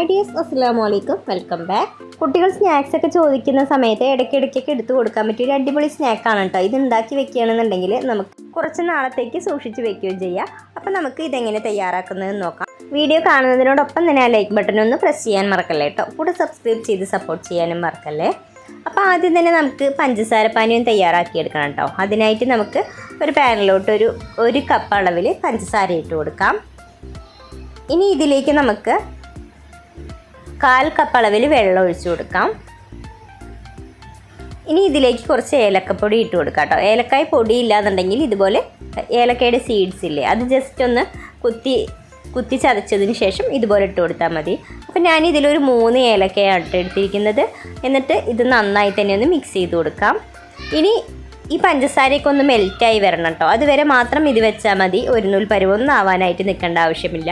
Hi dears അസ്സാം അലൈക്കും welcome back. കുട്ടികൾ സ്നാക്സ് ഒക്കെ ചോദിക്കുന്ന സമയത്ത് ഇടയ്ക്കിടയ്ക്കൊക്കെ എടുത്തു കൊടുക്കാൻ പറ്റിയ ഒരു അടിപൊളി സ്നാക്കാണ് കേട്ടോ ഇത് ഉണ്ടാക്കി വെക്കുകയാണെന്നുണ്ടെങ്കിൽ നമുക്ക് കുറച്ച് നാളത്തേക്ക് സൂക്ഷിച്ച് വെക്കുകയും ചെയ്യാം. അപ്പം നമുക്ക് ഇതെങ്ങനെ തയ്യാറാക്കുന്നതെന്ന് നോക്കാം. വീഡിയോ കാണുന്നതിനോടൊപ്പം തന്നെ ആ ലൈക്ക് ബട്ടൺ ഒന്ന് പ്രസ് ചെയ്യാൻ മറക്കല്ലേ കേട്ടോ കൂടെ സബ്സ്ക്രൈബ് ചെയ്ത് സപ്പോർട്ട് ചെയ്യാനും മറക്കല്ലേ. അപ്പോൾ ആദ്യം തന്നെ നമുക്ക് പഞ്ചസാര പാനീയം തയ്യാറാക്കിയെടുക്കണം കേട്ടോ അതിനായിട്ട് നമുക്ക് ഒരു പാനിലോട്ട് ഒരു ഒരു കപ്പ് അളവിൽ പഞ്ചസാര ഇട്ട് കൊടുക്കാം. ഇനി ഇതിലേക്ക് നമുക്ക് കാൽ കപ്പ് അളവിൽ വെള്ളം ഒഴിച്ചു കൊടുക്കാം. ഇനി ഇതിലേക്ക് കുറച്ച് ഏലക്കപ്പൊടി ഇട്ട് കൊടുക്കാം കേട്ടോ. ഏലക്കായ പൊടി ഇല്ലാന്നുണ്ടെങ്കിൽ ഇതുപോലെ ഏലക്കയുടെ സീഡ്സ് ഇല്ലേ അത് ജസ്റ്റ് ഒന്ന് കുത്തി കുത്തി ചതച്ചതിന് ശേഷം ഇതുപോലെ ഇട്ട് കൊടുത്താൽ മതി. അപ്പോൾ ഞാൻ ഇതിലൊരു മൂന്ന് ഏലക്കയാണ് എടുത്തിരിക്കുന്നത്. എന്നിട്ട് ഇത് നന്നായി തന്നെ ഒന്ന് മിക്സ് ചെയ്ത് കൊടുക്കാം. ഇനി ഈ പഞ്ചസാരയൊക്കെ ഒന്ന് മെൽറ്റായി വരണം കേട്ടോ. അതുവരെ മാത്രം ഇത് വെച്ചാൽ മതി. ഒരു നൂൽ പരുവൊന്നും ആവാനായിട്ട് നിൽക്കേണ്ട ആവശ്യമില്ല.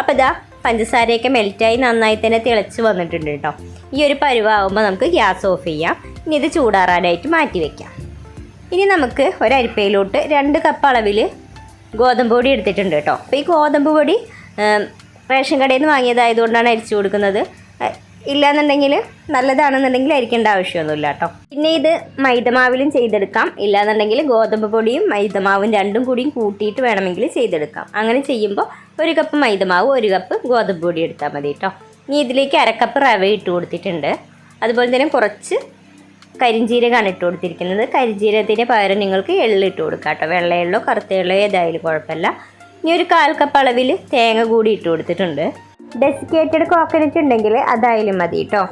അപ്പോൾ ഇതാ പഞ്ചസാരയൊക്കെ മെൽറ്റായി നന്നായി തന്നെ തിളച്ച് വന്നിട്ടുണ്ട് കേട്ടോ. ഈ ഒരു പരുവാകുമ്പോൾ നമുക്ക് ഗ്യാസ് ഓഫ് ചെയ്യാം. ഇനി ഇത് ചൂടാറാനായിട്ട് മാറ്റി വയ്ക്കാം ഇനി നമുക്ക് ഒരരിപ്പയിലോട്ട് രണ്ട് കപ്പ് അളവിൽ ഗോതമ്പ് പൊടി എടുത്തിട്ടുണ്ട് കേട്ടോ. അപ്പോൾ ഈ ഗോതമ്പ് പൊടി റേഷൻ കടയിൽ നിന്ന് വാങ്ങിയതായതുകൊണ്ടാണ് അരിച്ചു കൊടുക്കുന്നത്. ഇല്ലാന്നുണ്ടെങ്കിൽ നല്ലതാണെന്നുണ്ടെങ്കിൽ അരിക്കേണ്ട ആവശ്യമൊന്നുമില്ല കേട്ടോ. പിന്നെ ഇത് മൈദമാവിലും ചെയ്തെടുക്കാം. ഇല്ലാന്നുണ്ടെങ്കിൽ ഗോതമ്പ് പൊടിയും മൈദമാവും രണ്ടും കൂടിയും കൂട്ടിയിട്ട് വേണമെങ്കിൽ ചെയ്തെടുക്കാം. അങ്ങനെ ചെയ്യുമ്പോൾ ഒരു കപ്പ് മൈദമാവ് ഒരു കപ്പ് ഗോതമ്പ് പൊടി എടുത്താൽ മതി കേട്ടോ. ഇനി ഇതിലേക്ക് അരക്കപ്പ് റവ ഇട്ട് കൊടുത്തിട്ടുണ്ട്. അതുപോലെ തന്നെ കുറച്ച് കരിഞ്ജീരകമാണ് ഇട്ട് കൊടുത്തിരിക്കുന്നത്. കരിഞ്ജീരകത്തിന് പകരം നിങ്ങൾക്ക് എള്ള് ഇട്ട് കൊടുക്കാം കേട്ടോ. വെള്ളയെള്ളോ കറുത്ത എള്ളോ ഏതായാലും കുഴപ്പമില്ല. ഇനി ഒരു കാൽ കപ്പ് അളവിൽ തേങ്ങ കൂടി ഇട്ട് കൊടുത്തിട്ടുണ്ട്. ഡെസിക്കേറ്റഡ് കോക്കനട്ട് ഉണ്ടെങ്കിൽ അതായാലും മതി കേട്ടോ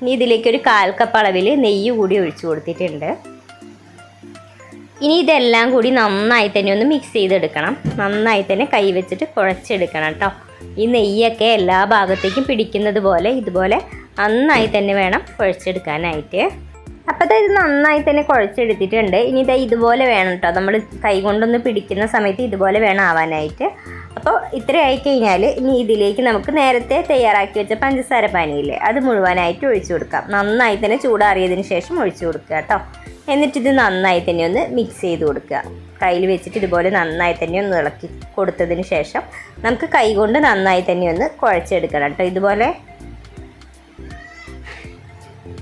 ഇനി ഇതിലേക്ക് ഒരു കാൽ കപ്പ് അളവിൽ നെയ്യ് കൂടി ഒഴിച്ചു കൊടുത്തിട്ടുണ്ട്. ഇനി ഇതെല്ലാം കൂടി നന്നായി തന്നെ ഒന്ന് മിക്സ് ചെയ്തെടുക്കണം. നന്നായി തന്നെ കൈ വെച്ചിട്ട് കുഴച്ചെടുക്കണം കേട്ടോ ഈ നെയ്യൊക്കെ എല്ലാ ഭാഗത്തേക്കും പിടിക്കുന്നത് പോലെ ഇതുപോലെ നന്നായി തന്നെ വേണം കുഴച്ചെടുക്കാനായിട്ട്. അപ്പോൾ ഇത് നന്നായി തന്നെ കുഴച്ചെടുത്തിട്ടുണ്ട്. ഇനി ഇതാ ഇതുപോലെ വേണം കേട്ടോ നമ്മൾ കൈ കൊണ്ടൊന്ന് പിടിക്കുന്ന സമയത്ത് ഇതുപോലെ വേണം ആവാനായിട്ട്. അപ്പോൾ ഇത്ര ആയി കഴിഞ്ഞാൽ ഇനി ഇതിലേക്ക് നമുക്ക് നേരത്തെ തയ്യാറാക്കി വെച്ച പഞ്ചസാര പാനിയില്ലേ അത് മുഴുവനായിട്ട് ഒഴിച്ചു കൊടുക്കാം. നന്നായി തന്നെ ചൂടാറിയതിന് ശേഷം ഒഴിച്ചു കൊടുക്കുക കേട്ടോ. എന്നിട്ടിത് നന്നായി തന്നെ ഒന്ന് മിക്സ് ചെയ്ത് കൊടുക്കുക. കയ്യിൽ വെച്ചിട്ട് ഇതുപോലെ നന്നായി തന്നെ ഒന്ന് ഇളക്കി കൊടുത്തതിന് ശേഷം നമുക്ക് കൈ കൊണ്ട് നന്നായി തന്നെ ഒന്ന് കുഴച്ചെടുക്കണം കേട്ടോ ഇതുപോലെ.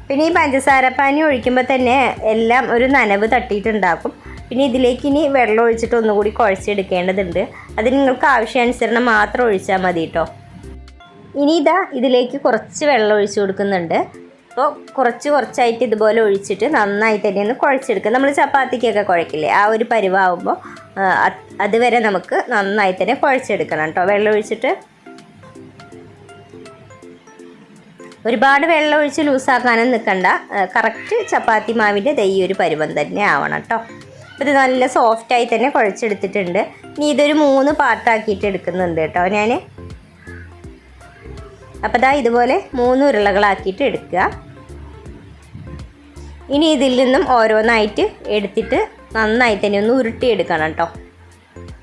പിന്നെ ഈ പഞ്ചസാര പാനി ഒഴിക്കുമ്പോൾ തന്നെ എല്ലാം ഒരു നനവ് തട്ടിയിട്ടുണ്ടാക്കും. പിന്നെ ഇതിലേക്ക് ഇനി വെള്ളം ഒഴിച്ചിട്ട് ഒന്നുകൂടി കുഴച്ചെടുക്കേണ്ടതുണ്ട്. അത് നിങ്ങൾക്ക് ആവശ്യാനുസരണം മാത്രം ഒഴിച്ചാൽ മതി കേട്ടോ ഇനി ഇതാ ഇതിലേക്ക് കുറച്ച് വെള്ളം ഒഴിച്ചു കൊടുക്കുന്നുണ്ട്. അപ്പോൾ കുറച്ച് കുറച്ചായിട്ട് ഇതുപോലെ ഒഴിച്ചിട്ട് നന്നായി തന്നെ ഒന്ന് കുഴച്ചെടുക്കുക. നമ്മൾ ചപ്പാത്തിക്കൊക്കെ കുഴക്കില്ലേ? ആ ഒരു പരിവാകുമ്പോൾ അതുവരെ നമുക്ക് നന്നായി തന്നെ കുഴച്ചെടുക്കണം കേട്ടോ വെള്ളം ഒഴിച്ചിട്ട് ഒരുപാട് വെള്ളം ഒഴിച്ച് ലൂസാക്കാനും നിൽക്കണ്ട കറക്റ്റ് ചപ്പാത്തി മാവിന്റെ ദൈ ഒരു പരുവം തന്നെ ആവണം കേട്ടോ ഇത് നല്ല സോഫ്റ്റായി തന്നെ കുഴച്ചെടുത്തിട്ടുണ്ട്. ഇനി ഇതൊരു മൂന്ന് പാർട്ടാക്കിയിട്ട് എടുക്കുന്നുണ്ട് കേട്ടോ ഞാൻ അപ്പോൾ ദാ ഇതുപോലെ മൂന്ന് ഉരുളകളാക്കിയിട്ട് എടുക്കുക. ഇനി ഇതിൽ നിന്നും ഓരോന്നായിട്ട് എടുത്തിട്ട് നന്നായി തന്നെ ഒന്ന് ഉരുട്ടിയെടുക്കണം കേട്ടോ.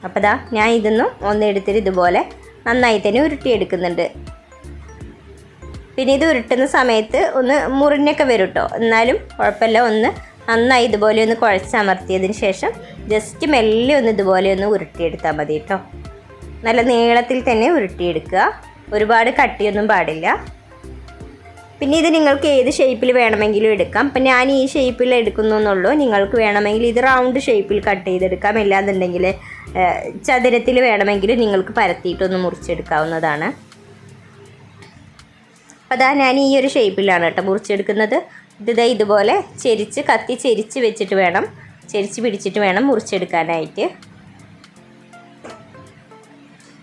അപ്പോൾ ദാ ഞാൻ ഇതൊന്നും ഒന്ന് എടുത്തിട്ട് ഇതുപോലെ നന്നായി തന്നെ ഉരുട്ടിയെടുക്കുന്നുണ്ട്. പിന്നെ ഇത് ഉരുട്ടുന്ന സമയത്ത് ഒന്ന് മുറിഞ്ഞൊക്കെ വരും കേട്ടോ. എന്നാലും കുഴപ്പമില്ല ഒന്ന് നന്നായി ഇതുപോലെ ഒന്ന് കുഴച്ചമർത്തിയതിന് ശേഷം ജസ്റ്റ് മെല്ലെ ഒന്ന് ഇതുപോലെ ഒന്ന് ഉരുട്ടിയെടുത്താൽ മതി കേട്ടോ. നല്ല നീളത്തിൽ തന്നെ ഉരുട്ടിയെടുക്കുക. ഒരുപാട് കട്ടിയൊന്നും പാടില്ല. പിന്നെ ഇത് നിങ്ങൾക്ക് ഏത് ഷേപ്പിൽ വേണമെങ്കിലും എടുക്കാം. അപ്പം ഞാൻ ഈ ഷേപ്പിൽ എടുക്കുന്നു എന്നുള്ളൂ. നിങ്ങൾക്ക് വേണമെങ്കിൽ ഇത് റൗണ്ട് ഷേപ്പിൽ കട്ട് ചെയ്തെടുക്കാം. ഇല്ലാന്നുണ്ടെങ്കിൽ ചതുരത്തിൽ വേണമെങ്കിൽ നിങ്ങൾക്ക് പരത്തിയിട്ടൊന്ന് മുറിച്ചെടുക്കാവുന്നതാണ്. അപ്പോൾ അതാ ഞാൻ ഈ ഒരു ഷേപ്പിലാണ് കേട്ടോ മുറിച്ചെടുക്കുന്നത്. ഇത് ഇതുപോലെ ചെരിച്ച് കത്തി ചെരിച്ച് വെച്ചിട്ട് വേണം ചെരിച്ച് പിടിച്ചിട്ട് വേണം മുറിച്ചെടുക്കാനായിട്ട്.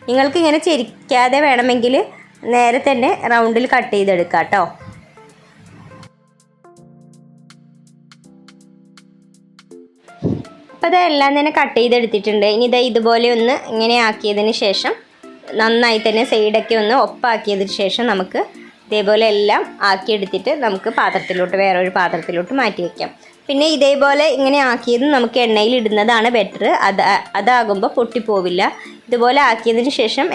നിങ്ങൾക്ക് ഇങ്ങനെ ചെരിക്കാതെ വേണമെങ്കിൽ നേരെ തന്നെ റൗണ്ടിൽ കട്ട് ചെയ്തെടുക്കാം കേട്ടോ. അപ്പോൾ അതെല്ലാം തന്നെ കട്ട് ചെയ്തെടുത്തിട്ടുണ്ട്. ഇനി ഇതാ ഇതുപോലെ ഒന്ന് ഇങ്ങനെ ആക്കിയതിന് ശേഷം നന്നായി തന്നെ സൈഡൊക്കെ ഒന്ന് ഒപ്പാക്കിയതിന് ശേഷം നമുക്ക് ഇതേപോലെ എല്ലാം ആക്കിയെടുത്തിട്ട് നമുക്ക് പാത്രത്തിലോട്ട് വേറൊരു പാത്രത്തിലോട്ട് മാറ്റി വയ്ക്കാം പിന്നെ ഇതേപോലെ ഇങ്ങനെ ആക്കിയത് നമുക്ക് എണ്ണയിൽ ഇടുന്നതാണ് ബെറ്റർ അത് അതാകുമ്പോൾ പൊട്ടിപ്പോവില്ല. ഇതുപോലെ ആക്കിയതിന് ശേഷം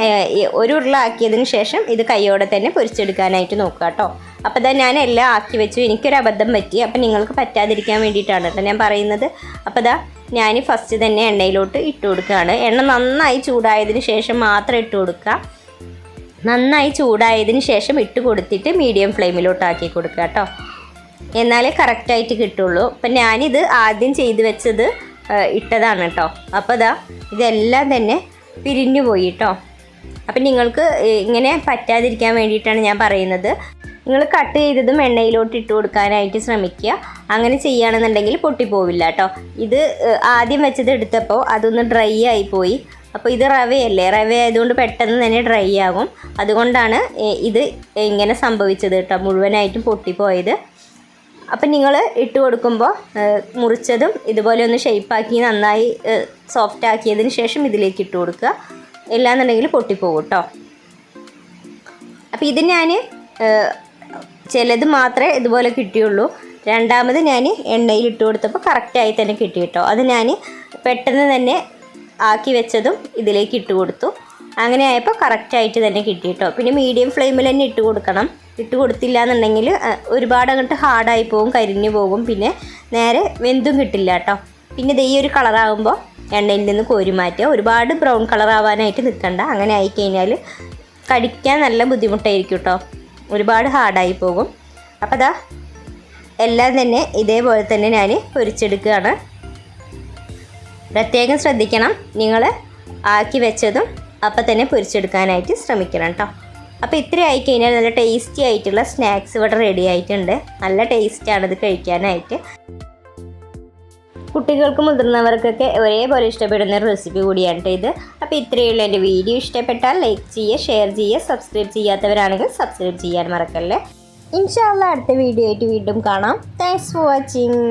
ഒരു ഉരുള ആക്കിയതിന് ശേഷം ഇത് കൈയോടെ തന്നെ പൊരിച്ചെടുക്കാനായിട്ട് നോക്കുക കേട്ടോ. അപ്പോൾ തന്നെ ഞാൻ എല്ലാം ആക്കി വെച്ചു. എനിക്കൊരു അബദ്ധം പറ്റി. അപ്പം നിങ്ങൾക്ക് പറ്റാതിരിക്കാൻ വേണ്ടിയിട്ടാണ് കേട്ടോ ഞാൻ പറയുന്നത്. അപ്പോൾ ഇതാ ഞാൻ ഫസ്റ്റ് തന്നെ എണ്ണയിലോട്ട് ഇട്ട് കൊടുക്കുകയാണ്. എണ്ണ നന്നായി ചൂടായതിന് ശേഷം മാത്രം ഇട്ട് കൊടുക്കുക. നന്നായി ചൂടായതിന് ശേഷം ഇട്ട് കൊടുത്തിട്ട് മീഡിയം ഫ്ലെയിമിലോട്ടാക്കി കൊടുക്കുക കേട്ടോ. എന്നാലേ കറക്റ്റായിട്ട് കിട്ടുള്ളൂ. അപ്പം ഞാനിത് ആദ്യം ചെയ്തു വെച്ചത് ഇട്ടതാണ് കേട്ടോ. അപ്പോൾ ഇതാ ഇതെല്ലാം തന്നെ പിരിഞ്ഞു പോയി കേട്ടോ. അപ്പം നിങ്ങൾക്ക് ഇങ്ങനെ പറ്റാതിരിക്കാൻ വേണ്ടിയിട്ടാണ് ഞാൻ പറയുന്നത്. നിങ്ങൾ കട്ട് ചെയ്തതും എണ്ണയിലോട്ട് ഇട്ട് കൊടുക്കാനായിട്ട് ശ്രമിക്കുക. അങ്ങനെ ചെയ്യുകയാണെന്നുണ്ടെങ്കിൽ പൊട്ടിപ്പോവില്ല കേട്ടോ. ഇത് ആദ്യം വെച്ചത് എടുത്തപ്പോൾ അതൊന്ന് ഡ്രൈ ആയിപ്പോയി അപ്പോൾ ഇത് റവയല്ലേ? റവ ആയതുകൊണ്ട് പെട്ടെന്ന് തന്നെ ഡ്രൈ ആകും. അതുകൊണ്ടാണ് ഇത് ഇങ്ങനെ സംഭവിച്ചത് കേട്ടോ. മുഴുവനായിട്ടും പൊട്ടിപ്പോയത്. അപ്പം നിങ്ങൾ ഇട്ട് കൊടുക്കുമ്പോൾ മുറിച്ചതും ഇതുപോലെ ഒന്ന് ഷെയ്പ്പാക്കി നന്നായി സോഫ്റ്റ് ആക്കിയതിന് ശേഷം ഇതിലേക്ക് ഇട്ട് കൊടുക്കുക. ഇല്ലാന്നുണ്ടെങ്കിൽ പൊട്ടിപ്പോകും കേട്ടോ. അപ്പോൾ ഇത് ഞാൻ ചിലത് മാത്രമേ ഇതുപോലെ കിട്ടിയുള്ളൂ. രണ്ടാമത് ഞാൻ എണ്ണയിൽ ഇട്ട് കൊടുത്തപ്പോൾ കറക്റ്റായി തന്നെ കിട്ടി കേട്ടോ. അത് ഞാൻ പെട്ടെന്ന് തന്നെ ആക്കി വെച്ചതും ഇതിലേക്ക് ഇട്ട് കൊടുത്തു. അങ്ങനെ ആയപ്പോൾ കറക്റ്റായിട്ട് തന്നെ കിട്ടി കേട്ടോ പിന്നെ മീഡിയം ഫ്ലെയിമിൽ തന്നെ ഇട്ട് കൊടുക്കണം. ഇട്ട് കൊടുത്തില്ല എന്നുണ്ടെങ്കിൽ ഒരുപാട് അങ്ങോട്ട് ഹാർഡായി പോകും കരിഞ്ഞു പോകും. പിന്നെ നേരെ വെന്തും കിട്ടില്ല കേട്ടോ പിന്നെ ദൈ ഒരു കളറാകുമ്പോൾ എണ്ണയിൽ നിന്ന് കോരി മാറ്റുക. ഒരുപാട് ബ്രൗൺ കളറാവാനായിട്ട് നിൽക്കണ്ട അങ്ങനെ ആയിക്കഴിഞ്ഞാൽ കടിക്കാൻ നല്ല ബുദ്ധിമുട്ടായിരിക്കും കേട്ടോ ഒരുപാട് ഹാർഡായി പോകും. അപ്പോൾ അതാ എല്ലാം തന്നെ ഇതേപോലെ തന്നെ ഞാൻ പൊരിച്ചെടുക്കുകയാണ്. പ്രത്യേകം ശ്രദ്ധിക്കണം. നിങ്ങൾ ആക്കി വെച്ചതും അപ്പം തന്നെ പൊരിച്ചെടുക്കാനായിട്ട് ശ്രമിക്കണം കേട്ടോ അപ്പോൾ ഇത്ര ആയി കഴിഞ്ഞാൽ നല്ല ടേസ്റ്റി ആയിട്ടുള്ള സ്നാക്സ് ഇവിടെ റെഡി ആയിട്ടുണ്ട്. നല്ല ടേസ്റ്റാണ് ഇത് കഴിക്കാനായിട്ട്. കുട്ടികൾക്കും മുതിർന്നവർക്കൊക്കെ ഒരേപോലെ ഇഷ്ടപ്പെടുന്ന ഒരു റെസിപ്പി കൂടിയാണ് ഇത്. അപ്പോൾ ഇത്രയുള്ള എന്റെ വീഡിയോ. ഇഷ്ടപ്പെട്ടാൽ ലൈക്ക് ചെയ്യുക ഷെയർ ചെയ്യുക സബ്സ്ക്രൈബ് ചെയ്യാത്തവരാണെങ്കിൽ സബ്സ്ക്രൈബ് ചെയ്യാൻ മറക്കല്ലേ. ഇൻഷാല്ല അടുത്ത വീഡിയോ ആയിട്ട് വീണ്ടും കാണാം. Thanks for watching